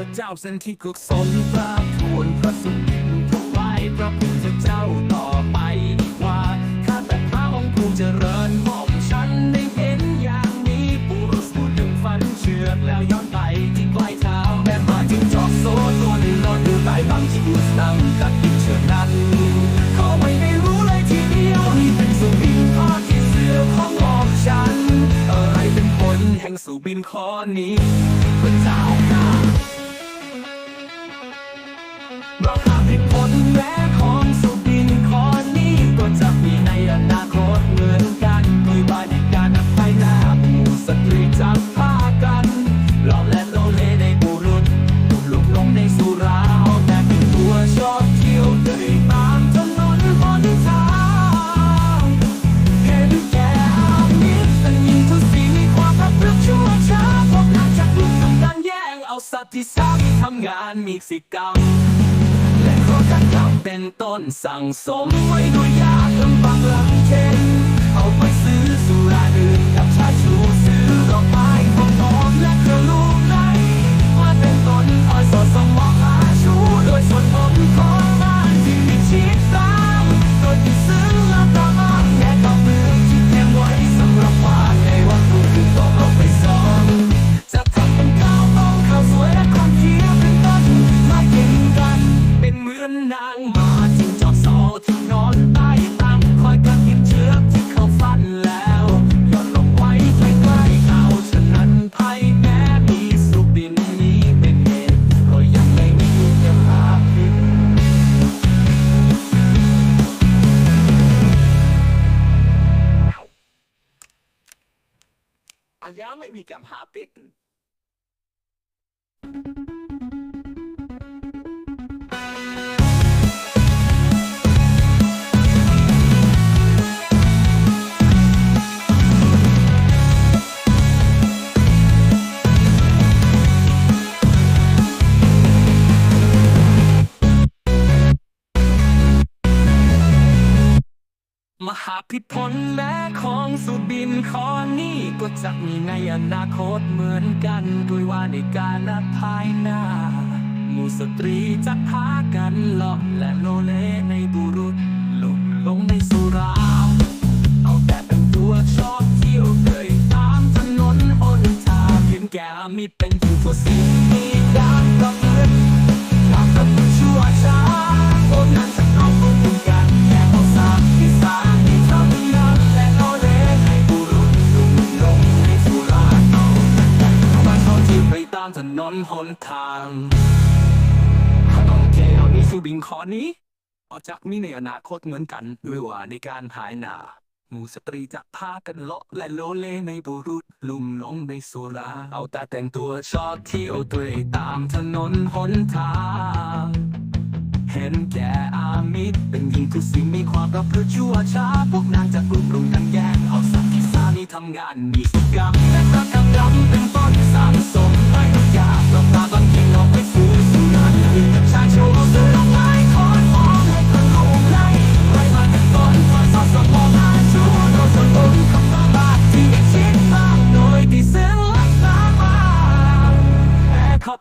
ระเจ้าเส้นที่กุศลกราบทูลพระสุบินถวายพระพุทธเจ้าต่อไปอีกว่าข้าแต่พระองค์ผู้เจริญหม่อมฉันได้เห็นอย่างนี้ปุรุษผู้ดึงฟันเชือกแล้วย้อนไปที่ปลายเท้าแม่มาจึงจอกโซ่ตัวหนึ่งนอนอยู่ใต้บังที่อุสตังกับกินเชือกนั้นเขาไม่ได้รู้เลยทีเดียวนี่เป็นสุบินข้อที่เสือของหม่อมฉันอะไรเป็นผลแห่งสุบินข้อนี้ ย่งเอาสัตว์ที่สามทำงานมีสิกรรม และข้อการทำเป็นต้นสั่งสมไว้ด้วยยากลำบาก อันยังไมหาพิพลแม้ของสุบินขอนี้ก็จะมีในอนาคตเหมือนกันด้วยว่าในการนัดภายหน้าหมู่สตรีจะพากันหลอกและโลเลในบุรุษหลงลงในสุราเอาแต่เป็นตัวชอบเที่ยวเกยตามถนนหนทางเพียงแก่มิตรเป็นผู้สิ่งมี ถนนหนทางต้องเที่ยวนี้สุบิงขอนี้ออกจากมีในอนาคตเหมือนกันด้วยว่าในการหายหนาหมู่สตรีจะพากันเลาะและโลเลในบุรุษลุ่มหลงในสุรา เอาแต่แต่งตัวชอบเที่ยวเตรตามถนนหนทาง เห็นแก่อามิตรเป็นหญิงทุกสิ่งมีความประพฤติชั่วช้า พวกนางจะกลุ่มรุมกันแย่งเอาสัตว์ที่สามีทำงานมีสุกรรมและกระทำดำเป็นต้นสามสมไม่ต้องยากหลอกตาบางทีหลอกไปซื้อสุนันกินกับชาโชว์ซื้อดอกไม้คอนหอมให้คนหลงไหลไรมเป็นต้นสาระบาทที่ชิดมากโดยที่เส้นลักตาม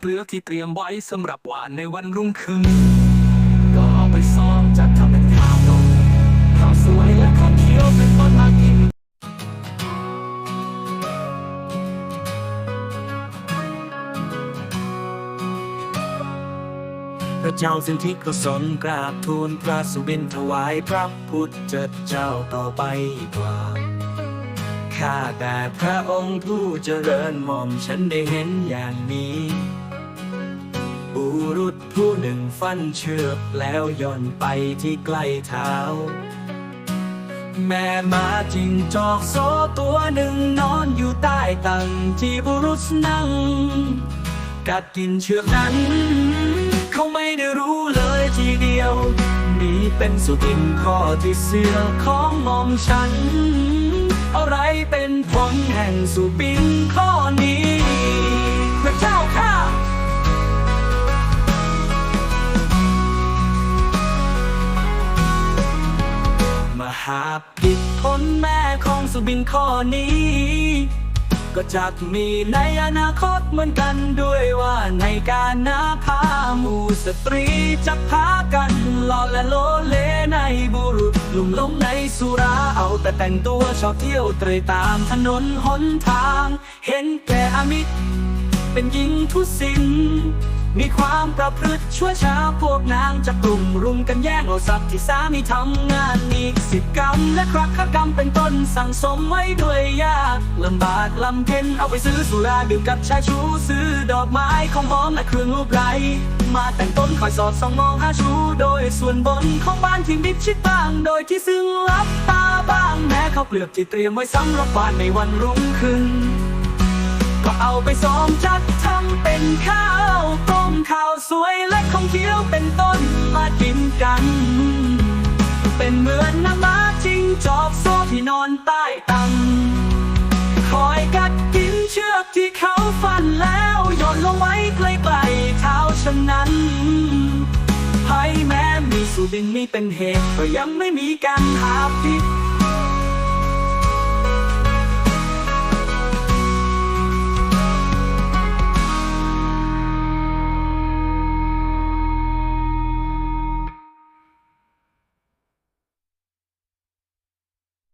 เปลือกที่เตรียมไว้สำหรับหวานในวันรุ่งขึ้น พระเจ้าสิทธิกุศลกราบทูลพระสุบินถวายพระพุทธเจ้าต่อไปกว่าข้าแต่พระองค์ผู้เจริญหม่อมฉันได้เห็นอย่างนี้ บุรุษผู้หนึ่งฟันเชือกแล้วย่อนไปที่ใกล้เท้า แม่มาจิงจอกโซตัวหนึ่งนอนอยู่ใต้ตังที่บุรุษนั่ง กัดกินเชือกนั้น เขาไม่ได้รู้เลยทีเดียว นี่เป็นสุดินข้อที่เสือของมอมฉัน อะไรเป็นผลแห่งสุบินข้อนี้พระเจ้าข้ามหาผิดผลแม่ของสุบินข้อนี้ ก็ก็จะมีในอนาคตเหมือนกันด้วยว่าในการนาพาหมู่สตรีจะพากันหล่อและโลเลในบุรุษลุ่มลงในสุราเอาแต่แต่งตัวชอบเที่ยวเตรตามถนนหนทาง เห็นแก่อมิตรเป็นหญิงทุสิน มีความประพฤติชั่วช้าพวกนางจะกลุ่มรุมกันแย่งเอาทรัพย์ที่สามีทำงานอีกสิบกรรม และครักขกรรมเป็นต้นสั่งสมไว้ด้วยยากลำบากลำเค็นเอาไปซื้อสุราดื่มกับชายชู้ซื้อดอกไม้ของหอมและเครื่องรูปไรมาแต่งต้นคอยสอดส่องมองหาชูโดยส่วนบนของบ้านที่มิดชิดบ้างโดยที่ซึ่งลับตาบ้างแม้เขาเปลือกที่เตรียมไว้สำหรับบ้านในวันรุ่งขึ้น เอาไปซ้อมจัดทำเป็นข้าวต้มข้าวสวยและของเคี้ยวเป็นต้นมากินกัน เป็นเหมือนน้ำมาจิงจอกโซ่ที่นอนใต้ตังคอยกัดกินเชือกที่เขาฟันแล้วโยนลงไว้ใกล้ๆเท้าฉันนั้นให้แม้มีสุดินมีเป็นเหตุก็ยังไม่มีการหาพิษ